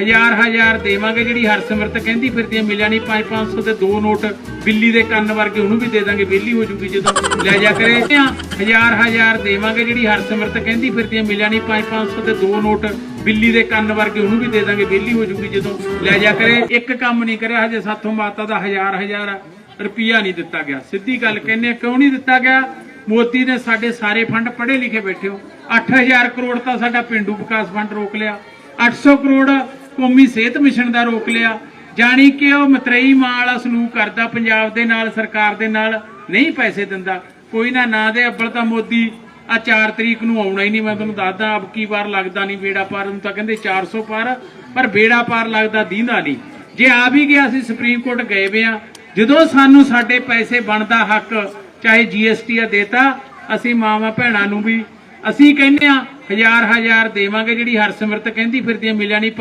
ਹਜ਼ਾਰ ਹਜ਼ਾਰ ਦੇਵਾਂਗੇ ਜਿਹੜੀ ਹਰਸਿਮਰਤ ਕਹਿੰਦੀ ਫਿਰਦੀ ਆ ਮਿਲਿਆ ਨਹੀਂ 5-500 ਦੇ ਦੋ ਨੋਟ ਬਿੱਲੀ ਦੇ ਕੰਨ ਵਰਗੇ ਉਹਨੂੰ ਵੀ ਦੇ ਦਾਂਗੇ, ਵਿਹਲੀ ਹੋ ਜੂਗੀ ਜਦੋਂ। ਲੈ ਜਾ ਕਰੇ ਹਜ਼ਾਰ ਹਜ਼ਾਰ ਦੇਵਾਂਗੇ ਜਿਹੜੀ ਹਰਸਿਮਰਤ ਕਹਿੰਦੀ ਫਿਰਦੀ ਆ ਮਿਲਿਆ ਨਹੀਂ 5-500 ਦੇ ਦੋ ਨੋਟ ਬਿੱਲੀ ਦੇ ਕੰਨ ਵਰਗੇ ਉਹਨੂੰ ਵੀ ਦੇ ਦਾਂਗੇ, ਵਿਹਲੀ ਹੋ ਜੂਗੀ ਜਦੋਂ। ਲੈ ਜਾ ਕਰੇ, ਇੱਕ ਕੰਮ ਨਹੀਂ ਕਰਿਆ ਹਜੇ, ਸਾਥੋਂ ਮਾਤਾ ਦਾ ਹਜ਼ਾਰ ਹਜ਼ਾਰ ਰੁਪਈਆ ਨਹੀਂ ਦਿੱਤਾ ਗਿਆ। ਸਿੱਧੀ ਗੱਲ ਕਹਿੰਦੇ ਕਿਉਂ ਨਹੀਂ ਦਿੱਤਾ ਗਿਆ? ਮੋਦੀ ਨੇ ਸਾਡੇ ਸਾਰੇ ਫੰਡ ਪੜ੍ਹੇ ਲਿਖੇ ਬੈਠੇ ਹੋ। 8000 ਕਰੋੜ ਤਾਂ ਸਾਡਾ ਪਿੰਡੂ ਵਿਕਾਸ ਫੰਡ ਰੋਕ ਲਿਆ। 800 ਕਰੋੜ ਕੌਮੀ ਸਿਹਤ ਮਿਸ਼ਨ ਦਾ ਰੋਕ ਲਿਆ। ਜਾਣੀ ਕਿ ਉਹ ਮਤਰੇਈ ਮਾਂ ਵਾਲਾ ਸਲੂਕ ਕਰਦਾ ਪੰਜਾਬ ਦੇ ਨਾਲ, ਸਰਕਾਰ ਦੇ ਨਾਲ, ਨਹੀਂ ਪੈਸੇ ਦਿੰਦਾ। ਕੋਈ ਨਾ ਨਾ ਦੇ ਅੱਬਲ ਤਾਂ ਮੋਦੀ, ਆ 4 ਤਰੀਕ ਨੂੰ ਆਉਣਾ ਹੀ ਨਹੀਂ। ਮੈਂ ਤੁਹਾਨੂੰ ਦੱਸਦਾ ਅਬ ਕੀ ਵਾਰ ਲੱਗਦਾ ਨਹੀਂ, ਬੇੜਾ ਪਾਰ ਨੂੰ ਤਾਂ ਕਹਿੰਦੇ 400 ਪਾਰ, ਪਰ ਬੇੜਾ ਪਾਰ ਲੱਗਦਾ ਦੀਂਦਾ ਨਹੀਂ। ਜੇ ਆ ਵੀ ਗਿਆ ਅਸੀਂ ਸੁਪਰੀਮ ਕੋਰਟ ਗਏ ਵੇ ਆ, ਜਦੋਂ ਸਾਨੂੰ ਸਾਡੇ ਪੈਸੇ ਬਣਦਾ ਹੱਕ, ਚਾਹੇ ਜੀਐਸਟੀ ਆ ਦੇਤਾ, ਅਸੀਂ ਮਾਵਾਂ ਭੈਣਾਂ ਨੂੰ ਵੀ ਅਸੀਂ ਕਹਿੰਦੇ ਆ ਹਜ਼ਾਰ ਹਜ਼ਾਰ ਦੇਵਾਂਗੇ ਜਿਹੜੀ ਹਰਸਿਮਰਤ ਕਹਿੰਦੀ ਫਿਰਦੀ ਆ ਮਿਲਿਆ ਨਹੀਂ